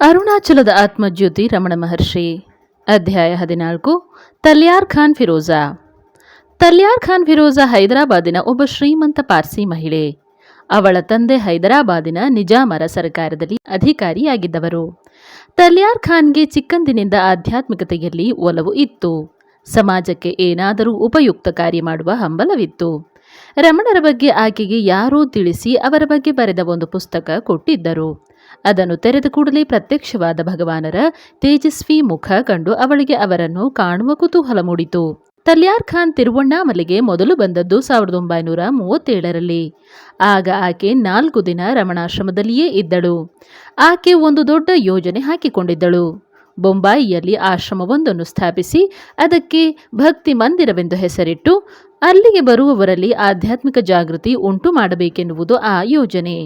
ಅರುಣಾಚಲದ ಆತ್ಮಜ್ಯೋತಿ ರಮಣ ಮಹರ್ಷಿ. ಅಧ್ಯಾಯ ಹದಿನಾಲ್ಕು, ತಲ್ಯಾರ್ ಖಾನ್ ಫಿರೋಜಾ. ತಲ್ಯಾರ್ ಖಾನ್ ಫಿರೋಜಾ ಹೈದರಾಬಾದಿನ ಒಬ್ಬ ಶ್ರೀಮಂತ ಪಾರ್ಸಿ ಮಹಿಳೆ. ಅವಳ ತಂದೆ ಹೈದರಾಬಾದಿನ ನಿಜಾಮರ ಸರ್ಕಾರದಲ್ಲಿ ಅಧಿಕಾರಿಯಾಗಿದ್ದವರು. ತಲ್ಯಾರ್ ಖಾನ್ಗೆ ಚಿಕ್ಕಂದಿನಿಂದ ಆಧ್ಯಾತ್ಮಿಕತೆಯಲ್ಲಿ ಒಲವು ಇತ್ತು. ಸಮಾಜಕ್ಕೆ ಏನಾದರೂ ಉಪಯುಕ್ತ ಕಾರ್ಯ ಮಾಡುವ ಹಂಬಲವಿತ್ತು. ರಮಣರ ಬಗ್ಗೆ ಆಕೆಗೆ ಯಾರೋ ತಿಳಿಸಿ ಅವರ ಬಗ್ಗೆ ಬರೆದ ಒಂದು ಪುಸ್ತಕ ಕೊಟ್ಟಿದ್ದರು. ಅದನ್ನು ತೆರೆದ ಕೂಡಲೇ ಪ್ರತ್ಯಕ್ಷವಾದ ಭಗವಾನರ ತೇಜಸ್ವಿ ಮುಖ ಕಂಡು ಅವಳಿಗೆ ಅವರನ್ನು ಕಾಣುವ ಕುತೂಹಲ ಮೂಡಿತು. ತಲ್ಯಾರ್ ಖಾನ್ ತಿರುವಣ್ಣಾಮಲೆಗೆ ಮೊದಲು ಬಂದದ್ದು ಸಾವಿರದ ಒಂಬೈನೂರ ಮೂವತ್ತೇಳರಲ್ಲಿ. ಆಗ ಆಕೆ ನಾಲ್ಕು ದಿನ ರಮಣಾಶ್ರಮದಲ್ಲಿಯೇ ಇದ್ದಳು. ಆಕೆ ಒಂದು ದೊಡ್ಡ ಯೋಜನೆ ಹಾಕಿಕೊಂಡಿದ್ದಳು. ಬೊಂಬಾಯಿಯಲ್ಲಿ ಆಶ್ರಮವೊಂದನ್ನು ಸ್ಥಾಪಿಸಿ ಅದಕ್ಕೆ ಭಕ್ತಿ ಮಂದಿರವೆಂದು ಹೆಸರಿಟ್ಟು ಅಲ್ಲಿಗೆ ಬರುವವರಲ್ಲಿ ಆಧ್ಯಾತ್ಮಿಕ ಜಾಗೃತಿ ಉಂಟು ಮಾಡಬೇಕೆನ್ನುವುದು ಆ ಯೋಜನೆ.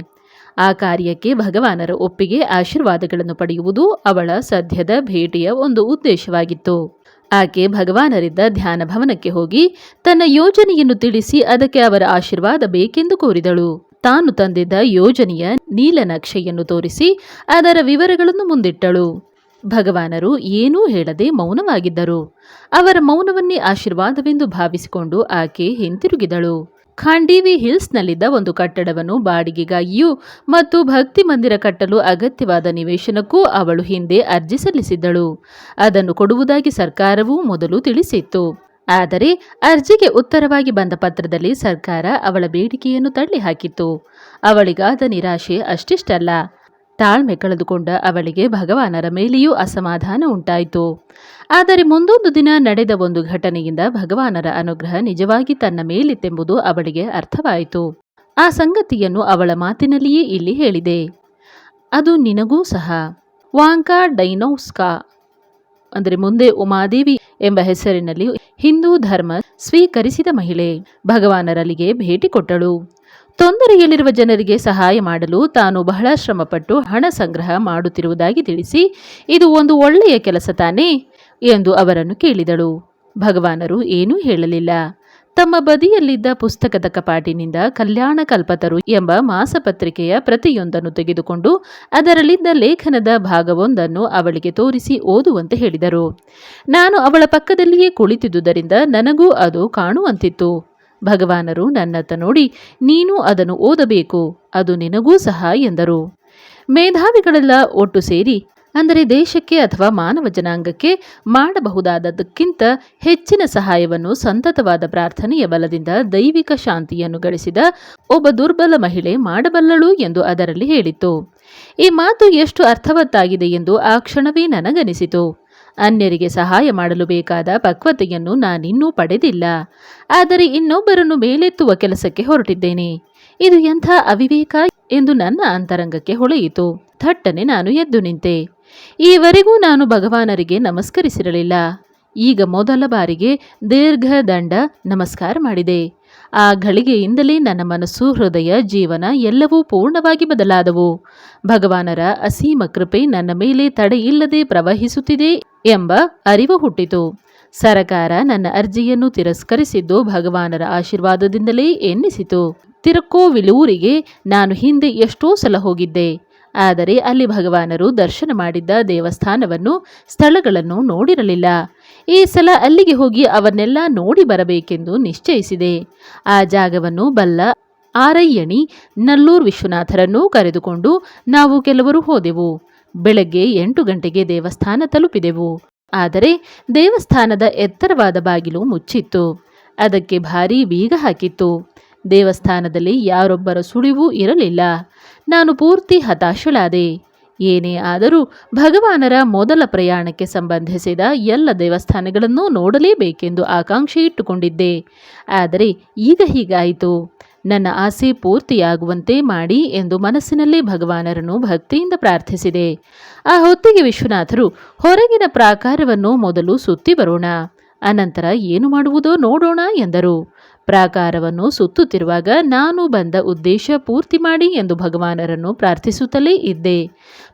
ಆ ಕಾರ್ಯಕ್ಕೆ ಭಗವಾನರ ಒಪ್ಪಿಗೆ ಆಶೀರ್ವಾದಗಳನ್ನು ಪಡೆಯುವುದು ಅವಳ ಸದ್ಯದ ಭೇಟಿಯ ಒಂದು ಉದ್ದೇಶವಾಗಿತ್ತು. ಆಕೆ ಭಗವಾನರಿದ್ದ ಧ್ಯಾನ ಭವನಕ್ಕೆ ಹೋಗಿ ತನ್ನ ಯೋಜನೆಯನ್ನು ತಿಳಿಸಿ ಅದಕ್ಕೆ ಅವರ ಆಶೀರ್ವಾದ ಬೇಕೆಂದು ಕೋರಿದಳು. ತಾನು ತಂದಿದ್ದ ಯೋಜನೆಯ ನೀಲನಕ್ಷೆಯನ್ನು ತೋರಿಸಿ ಅದರ ವಿವರಗಳನ್ನು ಮುಂದಿಟ್ಟಳು. ಭಗವಾನರು ಏನೂ ಹೇಳದೆ ಮೌನವಾಗಿದ್ದರು. ಅವರ ಮೌನವನ್ನೇ ಆಶೀರ್ವಾದವೆಂದು ಭಾವಿಸಿಕೊಂಡು ಆಕೆ ಹಿಂತಿರುಗಿದಳು. ಖಾಂಡೀವಿ ಹಿಲ್ಸ್ನಲ್ಲಿದ್ದ ಒಂದು ಕಟ್ಟಡವನ್ನು ಬಾಡಿಗೆಗಾಗಿಯೂ ಮತ್ತು ಭಕ್ತಿ ಮಂದಿರ ಕಟ್ಟಲು ಅಗತ್ಯವಾದ ನಿವೇಶನಕ್ಕೂ ಅವಳು ಹಿಂದೆ ಅರ್ಜಿ ಸಲ್ಲಿಸಿದ್ದಳು. ಅದನ್ನು ಕೊಡುವುದಾಗಿ ಸರ್ಕಾರವೂ ಮೊದಲು ತಿಳಿಸಿತ್ತು. ಆದರೆ ಅರ್ಜಿಗೆ ಉತ್ತರವಾಗಿ ಬಂದ ಪತ್ರದಲ್ಲಿ ಸರ್ಕಾರ ಅವಳ ಬೇಡಿಕೆಯನ್ನು ತಳ್ಳಿಹಾಕಿತ್ತು. ಅವಳಿಗಾದ ನಿರಾಶೆ ಅಷ್ಟಿಷ್ಟಲ್ಲ. ತಾಳ್ಮೆ ಕಳೆದುಕೊಂಡ ಅವಳಿಗೆ ಭಗವಾನರ ಮೇಲೆಯೂ ಅಸಮಾಧಾನ ಉಂಟಾಯಿತು. ಆದರೆ ಮುಂದೊಂದು ದಿನ ನಡೆದ ಒಂದು ಘಟನೆಯಿಂದ ಭಗವಾನರ ಅನುಗ್ರಹ ನಿಜವಾಗಿ ತನ್ನ ಮೇಲಿತ್ತೆಂಬುದು ಅವಳಿಗೆ ಅರ್ಥವಾಯಿತು. ಆ ಸಂಗತಿಯನ್ನು ಅವಳ ಮಾತಿನಲ್ಲಿಯೇ ಇಲ್ಲಿ ಹೇಳಿದೆ. ಅದು ನಿನಗೂ ಸಹ. ವಾಂಕಾ ಡೈನೌಸ್ಕಾ. ಅಂದರೆ ಮುಂದೆ ಉಮಾದೇವಿ ಎಂಬ ಹೆಸರಿನಲ್ಲಿ ಹಿಂದೂ ಧರ್ಮ ಸ್ವೀಕರಿಸಿದ ಮಹಿಳೆ. ಭಗವಾನರಲ್ಲಿಗೆ ಭೇಟಿ ಕೊಟ್ಟಳು. ತೊಂದರೆಯಲ್ಲಿರುವ ಜನರಿಗೆ ಸಹಾಯ ಮಾಡಲು ತಾನು ಬಹಳ ಶ್ರಮಪಟ್ಟು ಹಣ ಸಂಗ್ರಹ ಮಾಡುತ್ತಿರುವುದಾಗಿ ತಿಳಿಸಿ, ಇದು ಒಂದು ಒಳ್ಳೆಯ ಕೆಲಸ ತಾನೇ ಎಂದು ಅವರನ್ನು ಕೇಳಿದಳು. ಭಗವಾನರು ಏನೂ ಹೇಳಲಿಲ್ಲ. ತಮ್ಮ ಬದಿಯಲ್ಲಿದ್ದ ಪುಸ್ತಕದ ಕಪಾಟಿನಿಂದ ಕಲ್ಯಾಣ ಕಲ್ಪತರು ಎಂಬ ಮಾಸಪತ್ರಿಕೆಯ ಪ್ರತಿಯೊಂದನ್ನು ತೆಗೆದುಕೊಂಡು ಅದರಲ್ಲಿದ್ದ ಲೇಖನದ ಭಾಗವೊಂದನ್ನು ಅವಳಿಗೆ ತೋರಿಸಿ ಓದುವಂತೆ ಹೇಳಿದರು. ನಾನು ಅವಳ ಪಕ್ಕದಲ್ಲಿಯೇ ಕುಳಿತಿದ್ದುದರಿಂದ ನನಗೂ ಅದು ಕಾಣುವಂತಿತ್ತು. ಭಗವಾನರು ನನ್ನತ್ತ ನೋಡಿ, ನೀನು ಅದನ್ನು ಓದಬೇಕು, ಅದು ನಿನಗೂ ಸಹ ಎಂದರು. ಮೇಧಾವಿಗಳೆಲ್ಲ ಒಟ್ಟು ಸೇರಿ, ಅಂದರೆ ದೇಶಕ್ಕೆ ಅಥವಾ ಮಾನವ ಜನಾಂಗಕ್ಕೆ ಮಾಡಬಹುದಾದದಕ್ಕಿಂತ ಹೆಚ್ಚಿನ ಸಹಾಯವನ್ನು ಸಂತತವಾದ ಪ್ರಾರ್ಥನೆಯ ಬಲದಿಂದ ದೈವಿಕ ಶಾಂತಿಯನ್ನು ಗಳಿಸಿದ ಒಬ್ಬ ದುರ್ಬಲ ಮಹಿಳೆ ಮಾಡಬಲ್ಲಳು ಎಂದು ಅದರಲ್ಲಿ ಹೇಳಿತ್ತು. ಈ ಮಾತು ಎಷ್ಟು ಅರ್ಥವತ್ತಾಗಿದೆ ಎಂದು ಆ ಕ್ಷಣವೇ ನನಗನಿಸಿತು. ಅನ್ಯರಿಗೆ ಸಹಾಯ ಮಾಡಲು ಬೇಕಾದ ಪಕ್ವತೆಯನ್ನು ನಾನಿನ್ನೂ ಪಡೆದಿಲ್ಲ. ಆದರೆ ಇನ್ನೊಬ್ಬರನ್ನು ಮೇಲೆತ್ತುವ ಕೆಲಸಕ್ಕೆ ಹೊರಟಿದ್ದೇನೆ. ಇದು ಎಂಥ ಅವಿವೇಕ ಎಂದು ನನ್ನ ಅಂತರಂಗಕ್ಕೆ ಹೊಳೆಯಿತು. ಥಟ್ಟನೆ ನಾನು ಎದ್ದು ನಿಂತೆ. ಈವರೆಗೂ ನಾನು ಭಗವಾನರಿಗೆ ನಮಸ್ಕರಿಸಿರಲಿಲ್ಲ. ಈಗ ಮೊದಲ ಬಾರಿಗೆ ದೀರ್ಘ ದಂಡ ನಮಸ್ಕಾರ ಮಾಡಿದೆ. ಆ ಘಳಿಗೆಯಿಂದಲೇ ನನ್ನ ಮನಸ್ಸು, ಹೃದಯ, ಜೀವನ ಎಲ್ಲವೂ ಪೂರ್ಣವಾಗಿ ಬದಲಾದವು. ಭಗವಾನರ ಅಸೀಮ ಕೃಪೆ ನನ್ನ ಮೇಲೆ ತಡೆಯಿಲ್ಲದೆ ಪ್ರವಹಿಸುತ್ತಿದೆ ಎಂಬ ಅರಿವು ಹುಟ್ಟಿತು. ಸರಕಾರ ನನ್ನ ಅರ್ಜಿಯನ್ನು ತಿರಸ್ಕರಿಸಿದ್ದು ಭಗವಾನರ ಆಶೀರ್ವಾದದಿಂದಲೇ ಎನ್ನಿಸಿತು. ತಿರುಕೋವಿಲೂರಿಗೆ ನಾನು ಹಿಂದೆ ಎಷ್ಟೋ ಸಲ ಹೋಗಿದ್ದೆ. ಆದರೆ ಅಲ್ಲಿ ಭಗವಾನರು ದರ್ಶನ ಮಾಡಿದ್ದ ದೇವಸ್ಥಾನವನ್ನು, ಸ್ಥಳಗಳನ್ನು ನೋಡಿರಲಿಲ್ಲ. ಈ ಸಲ ಅಲ್ಲಿಗೆ ಹೋಗಿ ಅವನ್ನೆಲ್ಲ ನೋಡಿ ಬರಬೇಕೆಂದು ನಿಶ್ಚಯಿಸಿದೆ. ಆ ಜಾಗವನ್ನು ಬಲ್ಲ ಆರಯ್ಯಣಿ ನಲ್ಲೂರ್ ವಿಶ್ವನಾಥರನ್ನು ಕರೆದುಕೊಂಡು ನಾವು ಕೆಲವರು ಹೋದೆವು. ಬೆಳಗ್ಗೆ ಎಂಟು ಗಂಟೆಗೆ ದೇವಸ್ಥಾನ ತಲುಪಿದೆವು. ಆದರೆ ದೇವಸ್ಥಾನದ ಎತ್ತರವಾದ ಬಾಗಿಲು ಮುಚ್ಚಿತ್ತು. ಅದಕ್ಕೆ ಭಾರೀ ಬೀಗ ಹಾಕಿತ್ತು. ದೇವಸ್ಥಾನದಲ್ಲಿ ಯಾರೊಬ್ಬರ ಸುಳಿವೂ ಇರಲಿಲ್ಲ. ನಾನು ಪೂರ್ತಿ ಹತಾಶಳಾದೆ. ಏನೇ ಆದರೂ ಭಗವಾನರ ಮೊದಲ ಪ್ರಯಾಣಕ್ಕೆ ಸಂಬಂಧಿಸಿದ ಎಲ್ಲ ದೇವಸ್ಥಾನಗಳನ್ನೂ ನೋಡಲೇಬೇಕೆಂದು ಆಕಾಂಕ್ಷೆ ಇಟ್ಟುಕೊಂಡಿದ್ದೆ. ಆದರೆ ಈಗ ಹೀಗಾಯಿತು. ನನ್ನ ಆಸೆ ಪೂರ್ತಿಯಾಗುವಂತೆ ಮಾಡಿ ಎಂದು ಮನಸ್ಸಿನಲ್ಲೇ ಭಗವಾನರನ್ನು ಭಕ್ತಿಯಿಂದ ಪ್ರಾರ್ಥಿಸಿದೆ. ಆ ಹೊತ್ತಿಗೆ ವಿಶ್ವನಾಥರು ಹೊರಗಿನ ಪ್ರಾಕಾರವನ್ನು ಮೊದಲು ಸುತ್ತಿ ಬರೋಣ, ಅನಂತರ ಏನು ಮಾಡುವುದೋ ನೋಡೋಣ ಎಂದರು. ಪ್ರಾಕಾರವನ್ನು ಸುತ್ತುತ್ತಿರುವಾಗ ನಾನು ಬಂದ ಉದ್ದೇಶ ಪೂರ್ತಿ ಮಾಡಿ ಎಂದು ಭಗವಾನರನ್ನು ಪ್ರಾರ್ಥಿಸುತ್ತಲೇ ಇದ್ದೆ.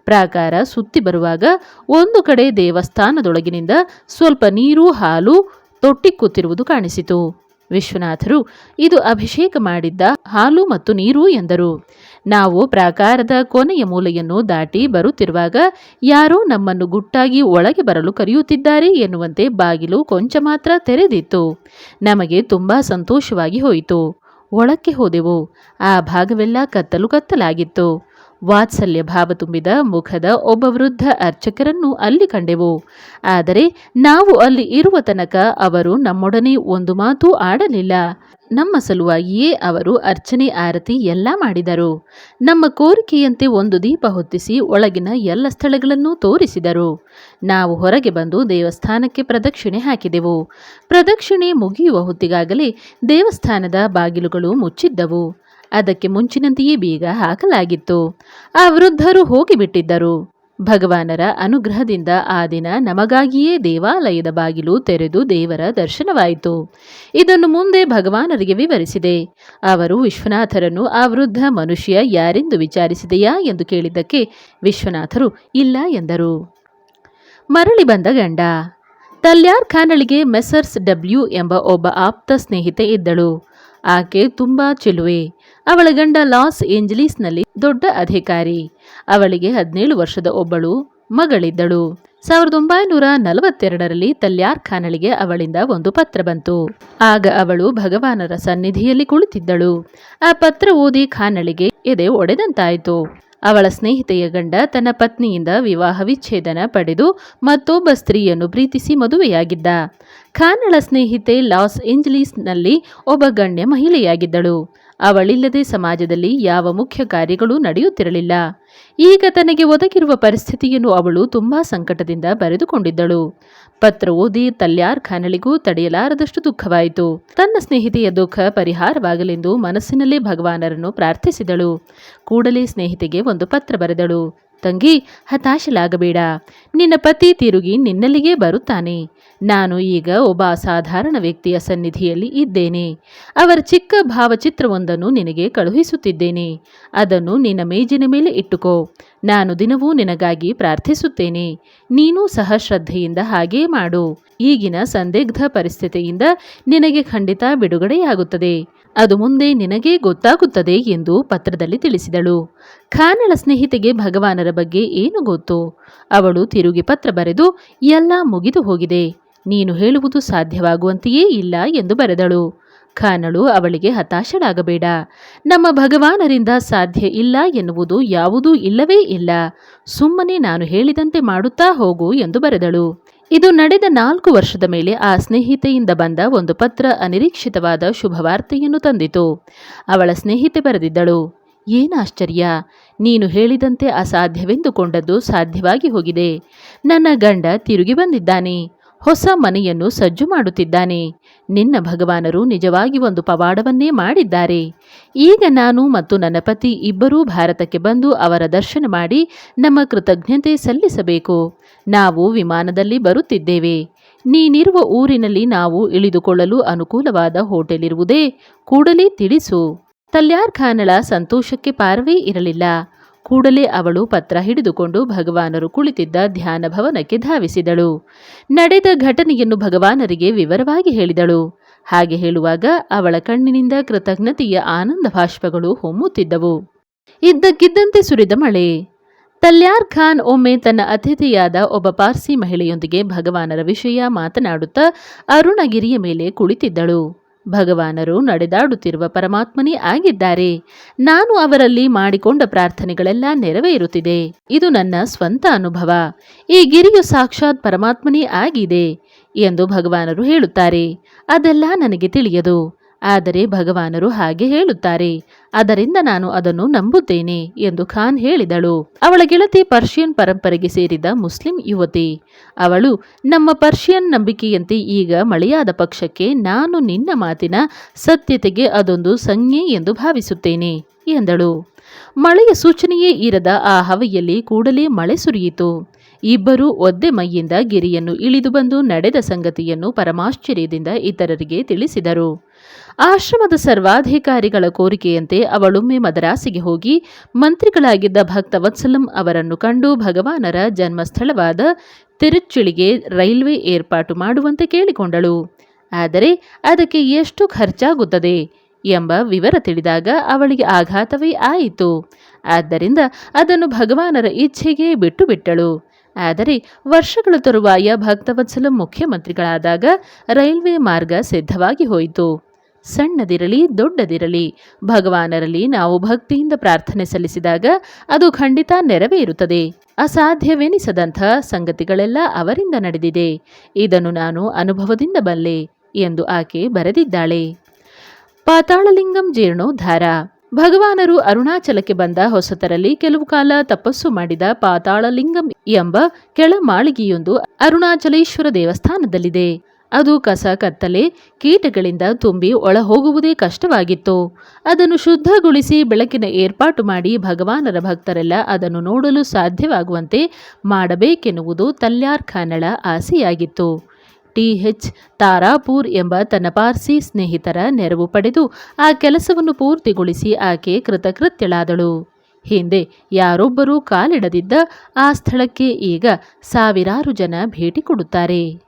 ಪ್ರಾಕಾರ ಸುತ್ತಿ ಬರುವಾಗ ಒಂದು ಕಡೆ ದೇವಸ್ಥಾನದೊಳಗಿನಿಂದ ಸ್ವಲ್ಪ ನೀರು, ಹಾಲು ತೊಟ್ಟಿಕ್ಕುತ್ತಿರುವುದು ಕಾಣಿಸಿತು. ವಿಶ್ವನಾಥರು, ಇದು ಅಭಿಷೇಕ ಮಾಡಿದ್ದ ಹಾಲು ಮತ್ತು ನೀರು ಎಂದರು. ನಾವು ಪ್ರಾಕಾರದ ಕೊನೆಯ ಮೂಲೆಯನ್ನು ದಾಟಿ ಬರುತ್ತಿರುವಾಗ ಯಾರೋ ನಮ್ಮನ್ನು ಗುಟ್ಟಾಗಿ ಒಳಗೆ ಬರಲು ಕರೆಯುತ್ತಿದ್ದಾರೆ ಎನ್ನುವಂತೆ ಬಾಗಿಲು ಕೊಂಚ ಮಾತ್ರ ತೆರೆದಿತ್ತು. ನಮಗೆ ತುಂಬ ಸಂತೋಷವಾಗಿ ಹೋಯಿತು. ಒಳಕ್ಕೆ ಹೋದೆವು. ಆ ಭಾಗವೆಲ್ಲ ಕತ್ತಲು ಕತ್ತಲಾಗಿತ್ತು. ವಾತ್ಸಲ್ಯ ಭಾವ ತುಂಬಿದ ಮುಖದ ಒಬ್ಬ ವೃದ್ಧ ಅರ್ಚಕರನ್ನು ಅಲ್ಲಿ ಕಂಡೆವು. ಆದರೆ ನಾವು ಅಲ್ಲಿ ಇರುವ ತನಕ ಅವರು ನಮ್ಮೊಡನೆ ಒಂದು ಮಾತು ಆಡಲಿಲ್ಲ. ನಮ್ಮ ಸಲುವಾಗಿಯೇ ಅವರು ಅರ್ಚನೆ ಆರತಿ ಎಲ್ಲ ಮಾಡಿದರು. ನಮ್ಮ ಕೋರಿಕೆಯಂತೆ ಒಂದು ದೀಪ ಹೊತ್ತಿಸಿ ಒಳಗಿನ ಎಲ್ಲ ಸ್ಥಳಗಳನ್ನು ತೋರಿಸಿದರು. ನಾವು ಹೊರಗೆ ಬಂದು ದೇವಸ್ಥಾನಕ್ಕೆ ಪ್ರದಕ್ಷಿಣೆ ಹಾಕಿದೆವು. ಪ್ರದಕ್ಷಿಣೆ ಮುಗಿಯುವ ಹೊತ್ತಿಗಾಗಲೇ ದೇವಸ್ಥಾನದ ಬಾಗಿಲುಗಳು ಮುಚ್ಚಿದ್ದವು. ಅದಕ್ಕೆ ಮುಂಚಿನಂತೆಯೇ ಬೀಗ ಹಾಕಲಾಗಿತ್ತು. ಆ ವೃದ್ಧರು ಹೋಗಿಬಿಟ್ಟಿದ್ದರು. ಭಗವಾನರ ಅನುಗ್ರಹದಿಂದ ಆ ದಿನ ನಮಗಾಗಿಯೇ ದೇವಾಲಯದ ಬಾಗಿಲು ತೆರೆದು ದೇವರ ದರ್ಶನವಾಯಿತು. ಇದನ್ನು ಮುಂದೆ ಭಗವಾನರಿಗೆ ವಿವರಿಸಿದೆ. ಅವರು, ವಿಶ್ವನಾಥರನ್ನು ಆ ವೃದ್ಧ ಮನುಷ್ಯ ಯಾರೆಂದು ವಿಚಾರಿಸಿದೆಯಾ ಎಂದು ಕೇಳಿದ್ದಕ್ಕೆ ವಿಶ್ವನಾಥರು ಇಲ್ಲ ಎಂದರು. ಮರಳಿ ಬಂದ ಗಂಡ. ತಲ್ಯಾರ್ ಖಾನಳಿಗೆ ಮೆಸರ್ಸ್ ಡಬ್ಲ್ಯೂ ಎಂಬ ಒಬ್ಬ ಆಪ್ತ ಸ್ನೇಹಿತೆ ಇದ್ದಳು. ಆಕೆ ತುಂಬಾ ಚೆಲುವೆ. ಅವಳ ಗಂಡ ಲಾಸ್ ಏಂಜಲೀಸ್ನಲ್ಲಿ ದೊಡ್ಡ ಅಧಿಕಾರಿ. ಅವಳಿಗೆ ಹದಿನೇಳು ವರ್ಷದ ಒಬ್ಬಳು ಮಗಳಿದ್ದಳು. ಸಾವಿರದ ಒಂಬೈನೂರ ನಲವತ್ತೆರಡರಲ್ಲಿ ತಲ್ಯಾರ್ ಖಾನಳಿಗೆ ಅವಳಿಂದ ಒಂದು ಪತ್ರ ಬಂತು. ಆಗ ಅವಳು ಭಗವಾನರ ಸನ್ನಿಧಿಯಲ್ಲಿ ಕುಳಿತಿದ್ದಳು. ಆ ಪತ್ರ ಓದಿ ಖಾನಳಿಗೆ ಎದೆ ಒಡೆದಂತಾಯಿತು. ಅವಳ ಸ್ನೇಹಿತೆಯ ಗಂಡ ತನ್ನ ಪತ್ನಿಯಿಂದ ವಿವಾಹ ವಿಚ್ಛೇದನ ಪಡೆದು ಮತ್ತೊಬ್ಬ ಸ್ತ್ರೀಯನ್ನು ಪ್ರೀತಿಸಿ ಮದುವೆಯಾಗಿದ್ದ. ಖಾನಳ ಸ್ನೇಹಿತೆ ಲಾಸ್ ಏಂಜಲೀಸ್ನಲ್ಲಿ ಒಬ್ಬ ಗಣ್ಯ ಮಹಿಳೆಯಾಗಿದ್ದಳು. ಅವಳಿಲ್ಲದೆ ಸಮಾಜದಲ್ಲಿ ಯಾವ ಮುಖ್ಯ ಕಾರ್ಯಗಳೂ ನಡೆಯುತ್ತಿರಲಿಲ್ಲ. ಈಗ ತನಗೆ ಒದಗಿರುವ ಪರಿಸ್ಥಿತಿಯನ್ನು ಅವಳು ತುಂಬಾ ಸಂಕಟದಿಂದ ಬರೆದುಕೊಂಡಿದ್ದಳು. ಪತ್ರ ಓದಿ ತಲ್ಯಾರ್ ಖಾನಳಿಗೂ ತಡೆಯಲಾರದಷ್ಟು ದುಃಖವಾಯಿತು. ತನ್ನ ಸ್ನೇಹಿತೆಯ ದುಃಖ ಪರಿಹಾರವಾಗಲೆಂದು ಮನಸ್ಸಿನಲ್ಲೇ ಭಗವಾನರನ್ನು ಪ್ರಾರ್ಥಿಸಿದಳು. ಕೂಡಲೇ ಸ್ನೇಹಿತೆಗೆ ಒಂದು ಪತ್ರ ಬರೆದಳು. ತಂಗಿ, ಹತಾಶಲಾಗಬೇಡ. ನಿನ್ನ ಪತಿ ತಿರುಗಿ ನಿನ್ನಲ್ಲಿಗೆ ಬರುತ್ತಾನೆ. ನಾನು ಈಗ ಒಬ್ಬ ಅಸಾಧಾರಣ ವ್ಯಕ್ತಿಯ ಸನ್ನಿಧಿಯಲ್ಲಿ ಇದ್ದೇನೆ. ಅವರ ಚಿಕ್ಕ ಭಾವಚಿತ್ರವೊಂದನ್ನು ನಿನಗೆ ಕಳುಹಿಸುತ್ತಿದ್ದೇನೆ. ಅದನ್ನು ನಿನ್ನ ಮೇಜಿನ ಮೇಲೆ ಇಟ್ಟುಕೋ. ನಾನು ದಿನವೂ ನಿನಗಾಗಿ ಪ್ರಾರ್ಥಿಸುತ್ತೇನೆ. ನೀನೂ ಸಹ ಶ್ರದ್ಧೆಯಿಂದ ಹಾಗೇ ಮಾಡು. ಈಗಿನ ಸಂದಿಗ್ಧ ಪರಿಸ್ಥಿತಿಯಿಂದ ನಿನಗೆ ಖಂಡಿತ ಬಿಡುಗಡೆಯಾಗುತ್ತದೆ. ಅದು ಮುಂದೆ ನಿನಗೇ ಗೊತ್ತಾಗುತ್ತದೆ ಎಂದು ಪತ್ರದಲ್ಲಿ ತಿಳಿಸಿದಳು. ಖಾನಳ ಸ್ನೇಹಿತೆಗೆ ಭಗವಾನರ ಬಗ್ಗೆ ಏನು ಗೊತ್ತು? ಅವಳು ತಿರುಗಿ ಪತ್ರ ಬರೆದು, ಎಲ್ಲ ಮುಗಿದು ಹೋಗಿದೆ. ನೀನು ಹೇಳುವುದು ಸಾಧ್ಯವಾಗುವಂತೆಯೇ ಇಲ್ಲ ಎಂದು ಬರೆದಳು. ಖಾನಳು ಅವಳಿಗೆ ಹತಾಶಳಾಗಬೇಡ. ನಮ್ಮ ಭಗವಾನರಿಂದ ಸಾಧ್ಯ ಇಲ್ಲ ಎನ್ನುವುದು ಯಾವುದೂ ಇಲ್ಲವೇ ಇಲ್ಲ. ಸುಮ್ಮನೆ ನಾನು ಹೇಳಿದಂತೆ ಮಾಡುತ್ತಾ ಹೋಗು ಎಂದು ಬರೆದಳು. ಇದು ನಡೆದ ನಾಲ್ಕು ವರ್ಷದ ಮೇಲೆ ಆ ಸ್ನೇಹಿತೆಯಿಂದ ಬಂದ ಒಂದು ಪತ್ರ ಅನಿರೀಕ್ಷಿತವಾದ ಶುಭವಾರ್ತೆಯನ್ನು ತಂದಿತು. ಅವಳ ಸ್ನೇಹಿತೆ ಬರೆದಿದ್ದಳು ಏನಾಶ್ಚರ್ಯ ನೀನು ಹೇಳಿದಂತೆ ಅಸಾಧ್ಯವೆಂದುಕೊಂಡದ್ದು ಸಾಧ್ಯವಾಗಿ ಹೋಗಿದೆ. ನನ್ನ ಗಂಡ ತಿರುಗಿ ಬಂದಿದ್ದಾನೆ. ಹೊಸ ಮನೆಯನ್ನು ಸಜ್ಜು ಮಾಡುತ್ತಿದ್ದಾನೆ. ನಿನ್ನ ಭಗವಾನರು ನಿಜವಾಗಿ ಒಂದು ಪವಾಡವನ್ನೇ ಮಾಡಿದ್ದಾರೆ. ಈಗ ನಾನು ಮತ್ತು ನನ್ನ ಪತಿ ಇಬ್ಬರೂ ಭಾರತಕ್ಕೆ ಬಂದು ಅವರ ದರ್ಶನ ಮಾಡಿ ನಮ್ಮ ಕೃತಜ್ಞತೆ ಸಲ್ಲಿಸಬೇಕು. ನಾವು ವಿಮಾನದಲ್ಲಿ ಬರುತ್ತಿದ್ದೇವೆ. ನೀನಿರುವ ಊರಿನಲ್ಲಿ ನಾವು ಇಳಿದುಕೊಳ್ಳಲು ಅನುಕೂಲವಾದ ಹೋಟೆಲ್ ಇರುವುದೇ ಕೂಡಲೇ ತಿಳಿಸು. ತಲ್ಯಾರ್ ಖಾನಳ ಸಂತೋಷಕ್ಕೆ ಪಾರವೇ ಇರಲಿಲ್ಲ. ಕೂಡಲೇ ಅವಳು ಪತ್ರ ಹಿಡಿದುಕೊಂಡು ಭಗವಾನರು ಕುಳಿತಿದ್ದ ಧ್ಯಾನ ಭವನಕ್ಕೆ ಧಾವಿಸಿದಳು. ನಡೆದ ಘಟನೆಯನ್ನು ಭಗವಾನರಿಗೆ ವಿವರವಾಗಿ ಹೇಳಿದಳು. ಹಾಗೆ ಹೇಳುವಾಗ ಅವಳ ಕಣ್ಣಿನಿಂದ ಕೃತಜ್ಞತೆಯ ಆನಂದ ಭಾಷ್ಪಗಳು ಹೊಮ್ಮುತ್ತಿದ್ದವು. ಇದ್ದಕ್ಕಿದ್ದಂತೆ ಸುರಿದ ಮಳೆ. ತಲ್ಯಾರ್ ಖಾನ್ ಒಮ್ಮೆ ತನ್ನ ಅತಿಥಿಯಾದ ಒಬ್ಬ ಪಾರ್ಸಿ ಮಹಿಳೆಯೊಂದಿಗೆ ಭಗವಾನರ ವಿಷಯ ಮಾತನಾಡುತ್ತಾ ಅರುಣಗಿರಿಯ ಮೇಲೆ ಕುಳಿತಿದ್ದಳು. ಭಗವಾನರು ನಡೆದಾಡುತ್ತಿರುವ ಪರಮಾತ್ಮನೇ ಆಗಿದ್ದಾರೆ. ನಾನು ಅವರಲ್ಲಿ ಮಾಡಿಕೊಂಡ ಪ್ರಾರ್ಥನೆಗಳೆಲ್ಲ ನೆರವೇರುತ್ತಿದೆ. ಇದು ನನ್ನ ಸ್ವಂತ ಅನುಭವ. ಈ ಗಿರಿಯು ಸಾಕ್ಷಾತ್ ಪರಮಾತ್ಮನೇ ಆಗಿದೆ ಎಂದು ಭಗವಾನರು ಹೇಳುತ್ತಾರೆ. ಅದೆಲ್ಲ ನನಗೆ ತಿಳಿಯದು. ಆದರೆ ಭಗವಾನರು ಹಾಗೆ ಹೇಳುತ್ತಾರೆ. ಅದರಿಂದ ನಾನು ಅದನ್ನು ನಂಬುತ್ತೇನೆ ಎಂದು ಖಾನ್ ಹೇಳಿದಳು. ಅವಳ ಗೆಳತಿ ಪರ್ಷಿಯನ್ ಪರಂಪರೆಗೆ ಸೇರಿದ ಮುಸ್ಲಿಂ ಯುವತಿ. ಅವಳು, ನಮ್ಮ ಪರ್ಷಿಯನ್ ನಂಬಿಕೆಯಂತೆ ಈಗ ಮಳೆಯಾದ ಪಕ್ಷಕ್ಕೆ ನಾನು ನಿನ್ನ ಮಾತಿನ ಸತ್ಯತೆಗೆ ಅದೊಂದು ಸಂಜ್ಞೆ ಎಂದು ಭಾವಿಸುತ್ತೇನೆ, ಎಂದಳು. ಮಳೆಯ ಸೂಚನೆಯೇ ಇರದ ಆ ಹವೆಯಲ್ಲಿ ಕೂಡಲೇ ಮಳೆ ಸುರಿಯಿತು. ಇಬ್ಬರೂ ಒದ್ದೆ ಮೈಯಿಂದ ಗಿರಿಯನ್ನು ಇಳಿದು ಬಂದು ನಡೆದ ಸಂಗತಿಯನ್ನು ಪರಮಾಶ್ಚರ್ಯದಿಂದ ಇತರರಿಗೆ ತಿಳಿಸಿದರು. ಆಶ್ರಮದ ಸರ್ವಾಧಿಕಾರಿಗಳ ಕೋರಿಕೆಯಂತೆ ಅವಳೊಮ್ಮೆ ಮದರಾಸಿಗೆ ಹೋಗಿ ಮಂತ್ರಿಗಳಾಗಿದ್ದ ಭಕ್ತವತ್ಸಲಂ ಅವರನ್ನು ಕಂಡು ಭಗವಾನರ ಜನ್ಮಸ್ಥಳವಾದ ತಿರುಚ್ಚಿಳಿಗೆ ರೈಲ್ವೆ ಏರ್ಪಾಟು ಮಾಡುವಂತೆ ಕೇಳಿಕೊಂಡಳು. ಆದರೆ ಅದಕ್ಕೆ ಎಷ್ಟು ಖರ್ಚಾಗುತ್ತದೆ ಎಂಬ ವಿವರ ತಿಳಿದಾಗ ಅವಳಿಗೆ ಆಘಾತವೇ ಆಯಿತು. ಆದ್ದರಿಂದ ಅದನ್ನು ಭಗವಾನರ ಇಚ್ಛೆಗೆ ಬಿಟ್ಟು ಬಿಟ್ಟಳು ಆದರೆ ವರ್ಷಗಳ ತರುವಾಯ ಭಕ್ತವತ್ಸಲ ಮುಖ್ಯಮಂತ್ರಿಗಳಾದಾಗ ರೈಲ್ವೆ ಮಾರ್ಗ ಸಿದ್ಧವಾಗಿ ಹೋಯಿತು. ಸಣ್ಣದಿರಲಿ ದೊಡ್ಡದಿರಲಿ. ಭಗವಾನರಲ್ಲಿ ನಾವು ಭಕ್ತಿಯಿಂದ ಪ್ರಾರ್ಥನೆ ಸಲ್ಲಿಸಿದಾಗ ಅದು ಖಂಡಿತ ನೆರವೇರುತ್ತದೆ. ಅಸಾಧ್ಯವೆನಿಸದಂಥ ಸಂಗತಿಗಳೆಲ್ಲ ಅವರಿಂದ ನಡೆದಿದೆ. ಇದನ್ನು ನಾನು ಅನುಭವದಿಂದ ಬಲ್ಲೆ ಎಂದು ಆಕೆ ಬರೆದಿದ್ದಾಳೆ. ಪಾತಾಳಲಿಂಗಂ ಜೀರ್ಣೋದ್ಧಾರ. ಭಗವಾನರು ಅರುಣಾಚಲಕ್ಕೆ ಬಂದ ಹೊಸತರಲ್ಲಿ ಕೆಲವು ಕಾಲ ತಪಸ್ಸು ಮಾಡಿದ ಪಾತಾಳಲಿಂಗಂ ಎಂಬ ಕೆಳಮಾಳಿಗೆಯೊಂದು ಅರುಣಾಚಲೇಶ್ವರ ದೇವಸ್ಥಾನದಲ್ಲಿದೆ. ಅದು ಕಸ ಕತ್ತಲೆ ಕೀಟಗಳಿಂದ ತುಂಬಿ ಒಳ ಹೋಗುವುದೇ ಕಷ್ಟವಾಗಿತ್ತು. ಅದನ್ನು ಶುದ್ಧಗೊಳಿಸಿ ಬೆಳಕಿನ ಏರ್ಪಾಟು ಮಾಡಿ ಭಗವಾನರ ಭಕ್ತರೆಲ್ಲ ಅದನ್ನು ನೋಡಲು ಸಾಧ್ಯವಾಗುವಂತೆ ಮಾಡಬೇಕೆನ್ನುವುದು ತಲ್ಯಾರ್ ಖಾನಳ ಆಸೆಯಾಗಿತ್ತು. ಟಿ ಎಚ್ ತಾರಾಪೂರ್ ಎಂಬ ತನ್ನ ಪಾರ್ಸಿ ಸ್ನೇಹಿತರ ನೆರವು ಪಡೆದು ಆ ಕೆಲಸವನ್ನು ಪೂರ್ತಿಗೊಳಿಸಿ ಆಕೆ ಕೃತಕೃತ್ಯಳಾದಳು. ಹಿಂದೆ ಯಾರೊಬ್ಬರೂ ಕಾಲಿಡದಿದ್ದ ಆ ಸ್ಥಳಕ್ಕೆ ಈಗ ಸಾವಿರಾರು ಜನ ಭೇಟಿ ಕೊಡುತ್ತಾರೆ.